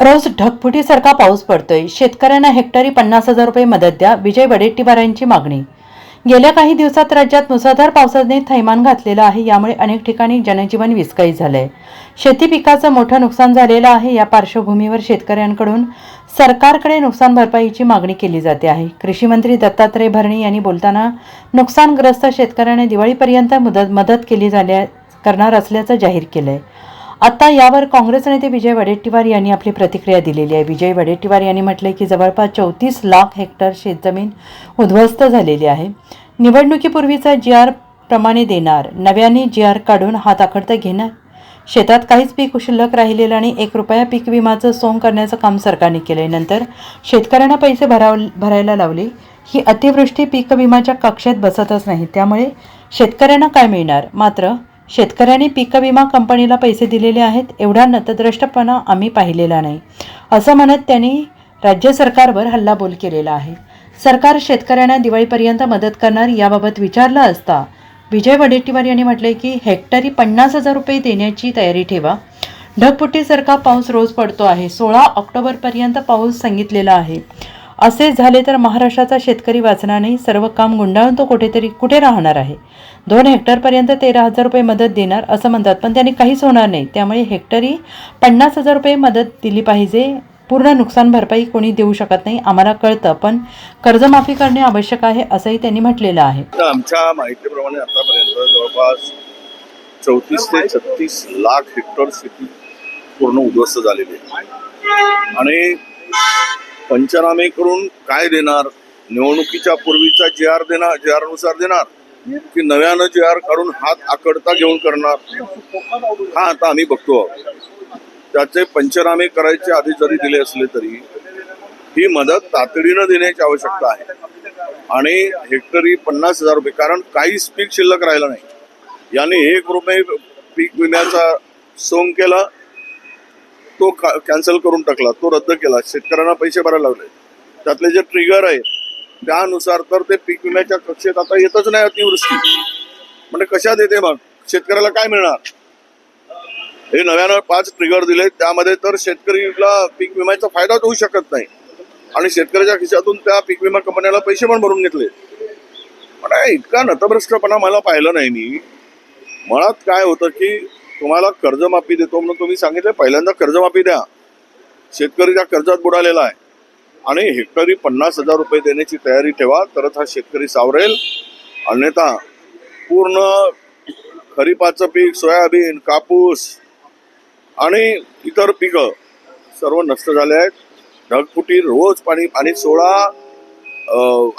रोज ढगफुटीसारखा पाऊस पडतोय. शेतकऱ्यांना हेक्टरी पन्नास हजार रुपये मदत द्या विजय वडेट्टीवारांची मागणी. गेल्या काही दिवसात राज्यात मुसळधार पावसाने थैमान घातलेलं आहे यामुळे अनेक ठिकाणी जनजीवन विस्कळीत झालंय. शेती पिकाचं मोठं नुकसान झालेलं आहे या पार्श्वभूमीवर शेतकऱ्यांकडून सरकारकडे नुकसान भरपाईची मागणी केली जाते आहे. कृषी मंत्री दत्तात्रय भरणे यांनी बोलताना नुकसानग्रस्त शेतकऱ्यांना दिवाळीपर्यंत मदत मदत केली जाण्या करणार असल्याचं जाहीर केलंय. आता यावर काँग्रेस नेते विजय वडेट्टीवार यांनी आपली प्रतिक्रिया दिलेली आहे. विजय वडेट्टीवार यांनी म्हटलंय की जवळपास चौतीस लाख हेक्टर शेतजमीन उद्ध्वस्त झालेली आहे. निवडणुकीपूर्वीचा जी आर प्रमाणे देणार नव्याने जी आर काढून हात आखडता घेणार? शेतात काहीच पीक शिल्लक राहिलेलं आणि एक रुपया पीक विमाचं सोंग करण्याचं काम सरकारने केलंय. नंतर शेतकऱ्यांना पैसे भराव भरायला लावले. ही अतिवृष्टी पीक विमाच्या कक्षेत बसतच नाही. त्यामुळे शेतकऱ्यांना काय मिळणार? मात्र शेतकऱ्यांनी पीक विमा कंपनीला पैसे दिलेले आहेत एवढा नतद्रष्टपणा आम्ही पाहिलेला नाही असं म्हणत त्यांनी राज्य सरकारवर हल्लाबोल केलेला आहे. सरकार शेतकऱ्यांना दिवाळीपर्यंत मदत करणार याबाबत विचारलं असता विजय वडेट्टीवार यांनी म्हटले की हेक्टरी पन्नास हजार रुपये देण्याची तयारी ठेवा. ढगपुटीसारखा पाऊस रोज पडतो आहे. सोळा ऑक्टोबरपर्यंत पाऊस सांगितलेला आहे. असे झाले तर महाराष्ट्राचा शेतकरी वाचणार नाही सर्व काम गुंडाळून तो कुठेतरी कुठे राहणार आहे? दोन हेक्टरपर्यंत तेरा हजार रुपये मदत देणार असं म्हणतात पण त्यांनी काहीच होणार नाही. त्यामुळे हेक्टरी पन्नास हजार रुपये मदत दिली पाहिजे. पूर्ण नुकसान भरपाई कोणी देऊ शकत नाही आम्हाला कळतं पण कर्जमाफी करणे आवश्यक आहे असंही त्यांनी म्हटलेलं आहे. आमच्या माहितीप्रमाणे आतापर्यंत जवळपास चौतीस ते छत्तीस लाख हेक्टर शेती पूर्ण उद्ध्वस्त झालेली आहे. आणि पंचनामे करून काय देणार? निवडणुकीच्या पूर्वीचा जी आर देणार जे आरनुसार देणार? की नव्यानं जे आर काढून हात आकडता घेऊन करणार? हा आता आम्ही बघतो आहोत. त्याचे पंचनामे करायचे आधी जरी दिले असले तरी ही मदत तातडीनं देण्याची आवश्यकता आहे. आणि हेक्टरी पन्नास हजार रुपये कारण काहीच पीक शिल्लक राहिलं नाही. याने एक रुपये पीक विम्याचा सोंग केला तो कॅन्सल करून टाकला तो रद्द केला. शेतकऱ्यांना पैसे भरायला लावले. त्यातले जे ट्रिगर आहे त्यानुसार तर ते पीक विम्याच्या कक्षेत आता येतच नाही अतिवृष्टी. म्हणजे कशात येते मग शेतकऱ्याला काय मिळणार? हे नव्यानं पाच ट्रिगर दिले त्यामध्ये तर शेतकरीला पीक विम्याचा फायदाच होऊ शकत नाही. आणि शेतकऱ्याच्या खिशातून त्या पीक विमा कंपन्याला पैसे पण भरून घेतले. पण इतका नतभ्रष्टपणा मला पाहिलं नाही मी. मुळात काय होतं की तुम्हाला कर्जमाफी देतो म्हणून तुम्ही सांगितलं पहिल्यांदा कर्जमाफी द्या. शेतकरी त्या कर्जात बुडालेला आहे. आणि हेक्टरी पन्नास हजार रुपये देण्याची तयारी ठेवा तरच हा शेतकरी सावरेल. अन्यथा पूर्ण खरीपाचं पीक सोयाबीन कापूस आणि इतर पिकं सर्व नष्ट झाले आहेत. ढगफुटी रोज पाणी आणि सोळा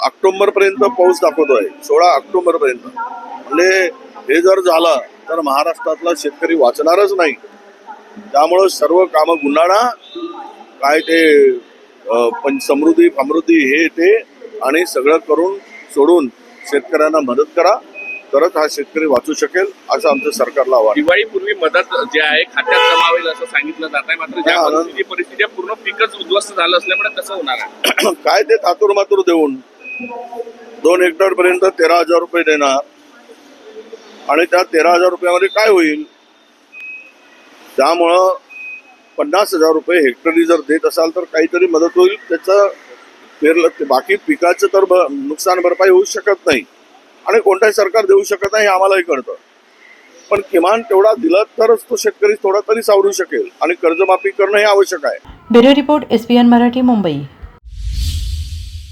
ऑक्टोंबरपर्यंत पाऊस दाखवतो आहे सोळा ऑक्टोंबरपर्यंत. म्हणजे हे जर झालं तर महाराष्ट्रातला शेतकरी वाचणारच नाही. त्यामुळं सर्व कामं गुन्हाळा काय ते पण समृद्धी समृद्धी हे ते आणि सगळं करून सोडून शेतकऱ्यांना मदत करा. तरच हा शेतकरी वाचू शकेल असं आमचं सरकारला आव्हान. आहे. दिवाळीपूर्वी मदत जे आहे खात्यात जमा होईल असं सांगितलं जात आहे मात्र ज्या. परिस्थिती पूर्ण पिकच उद्ध्वस्त झालं असल्यामुळे कसं होणार आहे? काय ते तातूर मातूर देऊन. दोन हेक्टर पर्यंत तेरा हजार रुपये देणार. आणि त्या तेरा हजार रुपयामध्ये काय होईल? त्यामुळं पन्नास हजार रुपये हेक्टरी जर देत असाल तर काहीतरी मदत होईल. त्याचं पेरलं बाकी पिकाचं तर भ- नुकसान भरपाई होऊ शकत नाही. आणि कोणताही सरकार देऊ शकत नाही हे आम्हालाही कळतं. पण किमान तेवढा दिला तरच तो शेतकरी थोडा तरी सावरू शकेल. आणि कर्जमाफी करणं हे आवश्यक आहे. Bureau report S Marathi Mumbai.